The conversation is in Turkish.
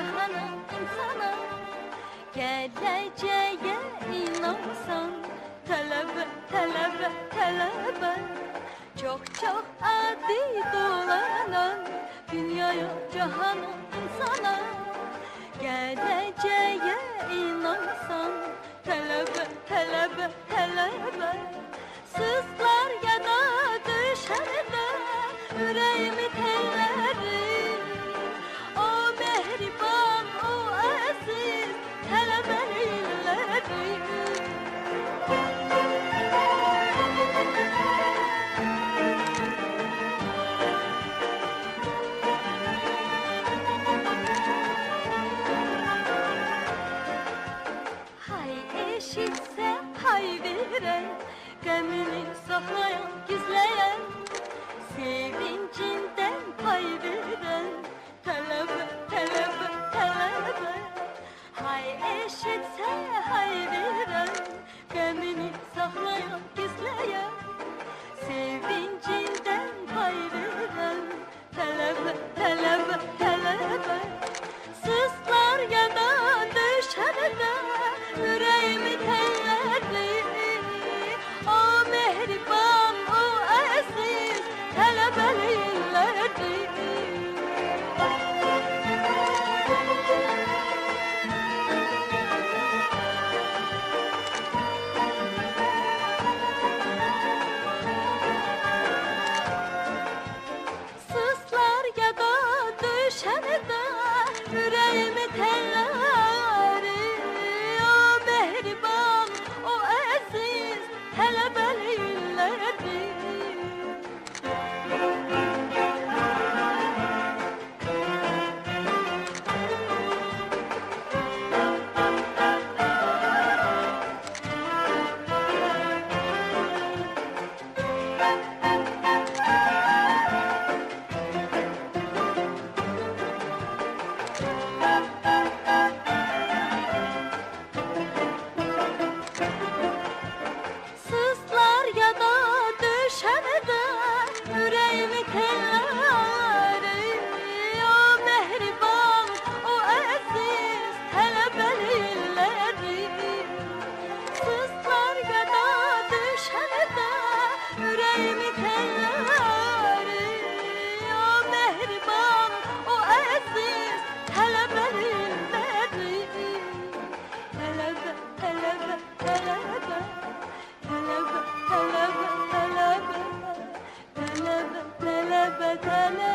cahana insana. Geleceğe inansan. Talebe talebe talebe Çok çok adi dolanan. Dünyaya cahana insana. Geleceğe inansan. Talebe talebe talebe eşitse pay veren Gemini saklayan, gizleyen Sevincin Bethlehem.